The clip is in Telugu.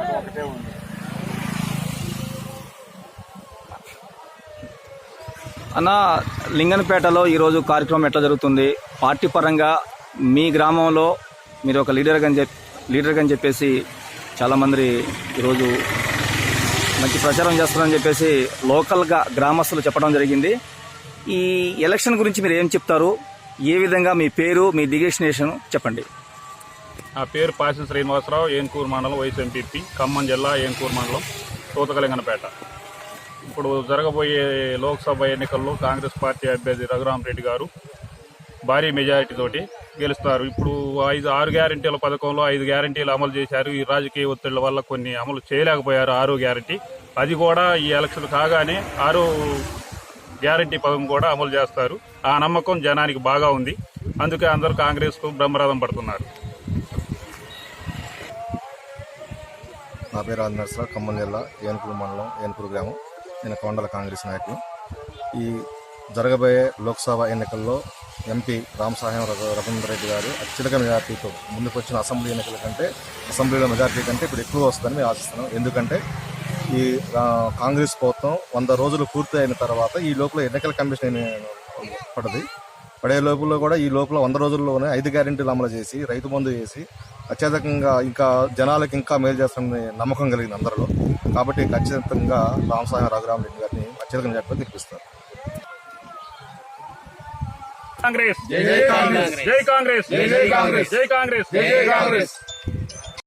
అది ఒకటే ఉంది. అన్న లింగన్పేటలో ఈరోజు కార్యక్రమం ఎట్లా జరుగుతుంది? పార్టీ పరంగా మీ గ్రామంలో మీరు ఒక లీడర్గా అని లీడర్గా అని చెప్పేసి చాలామంది ఈరోజు మంచి ప్రచారం చేస్తున్నారని చెప్పేసి లోకల్గా గ్రామస్తులు చెప్పడం జరిగింది. ఈ ఎలక్షన్ గురించి మీరు ఏం చెప్తారు? ఏ విధంగా మీ పేరు మీ డిజిగ్నేషన్ చెప్పండి. నా పేరు పాసి శ్రీనివాసరావు ఏన్కూరు మండలం వైస్ ఎంపీపీ ఖమ్మం జిల్లా ఏన్కూరు మండలం తూతకలింగనపేట. ఇప్పుడు జరగబోయే లోక్సభ ఎన్నికల్లో కాంగ్రెస్ పార్టీ అభ్యర్థి రఘురామరెడ్డి గారు భారీ మెజారిటీతోటి గెలుస్తారు. ఇప్పుడు ఐదు ఆరు గ్యారంటీల పథకంలో ఐదు గ్యారంటీలు అమలు చేశారు. ఈ రాజకీయ ఒత్తిళ్ళ వల్ల కొన్ని అమలు చేయలేకపోయారు ఆరో గ్యారంటీ అది కూడా ఈ ఎలక్షన్ కాగానే ఆరో గ్యారంటీ పథకం కూడా అమలు చేస్తారు. ఆ నమ్మకం జనానికి బాగా ఉంది. అందుకే అందరూ కాంగ్రెస్కు బ్రహ్మరథం పడుతున్నారు. నా పేరు ఆది నరసరావు ఖమ్మం జిల్లా ఏనుకూరు మండలం ఏనుకూరు గ్రామం. నేను కొండల కాంగ్రెస్ నాయకులు ఈ జరగబోయే లోక్సభ ఎన్నికల్లో ఎంపీ రామసాయం రఘునందర్ రెడ్డి గారు అత్యధిక మెజార్టీతో ముందుకు వచ్చిన అసెంబ్లీ ఎన్నికల కంటే అసెంబ్లీలో మెజార్టీ కంటే ఇప్పుడు ఎక్కువ వస్తుందని మేము ఆశిస్తున్నాం. ఎందుకంటే ఈ కాంగ్రెస్ ప్రభుత్వం వంద రోజులు పూర్తి అయిన తర్వాత ఈ లోపల ఎన్నికల కమిషన్ పడది. పడే లోపల కూడా ఈ లోపల వంద రోజుల్లోనే ఐదు గ్యారెంటీలు అమలు చేసి రైతు బంధు చేసి అత్యధికంగా ఇంకా జనాలకు ఇంకా మేలు చేస్తామని నమ్మకం కలిగింది అందరిలో. కాబట్టి ఖచ్చితంగా రామసాయం రఘురామరెడ్డి గారిని అత్యధిక మెజార్టీతో గెలిపిస్తారు. కాంగ్రెస్. జై కాంగ్రెస్. జై కాంగ్రెస్. జై కాంగ్రెస్. జై కాంగ్రెస్.